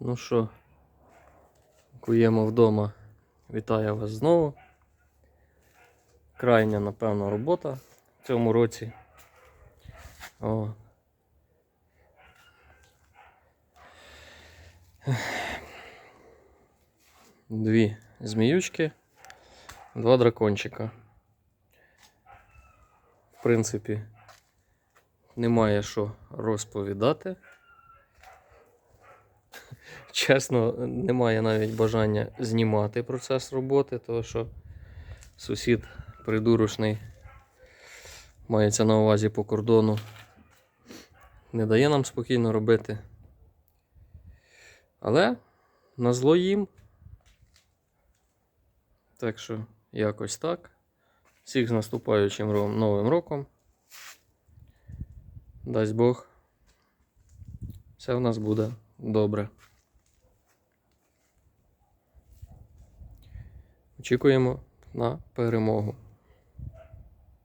Ну що, куємо вдома. Вітаю вас знову. Крайня, напевно, робота в цьому році. О. Дві зміючки, два дракончика. В принципі, немає що розповідати. Чесно, немає навіть бажання знімати процес роботи, тому що сусід придурочний мається на увазі по кордону. Не дає нам спокійно робити. Але на зло їм. Так що якось так. Всіх з наступаючим новим роком. Дасть Бог. Все в нас буде добре. Очікуємо на перемогу.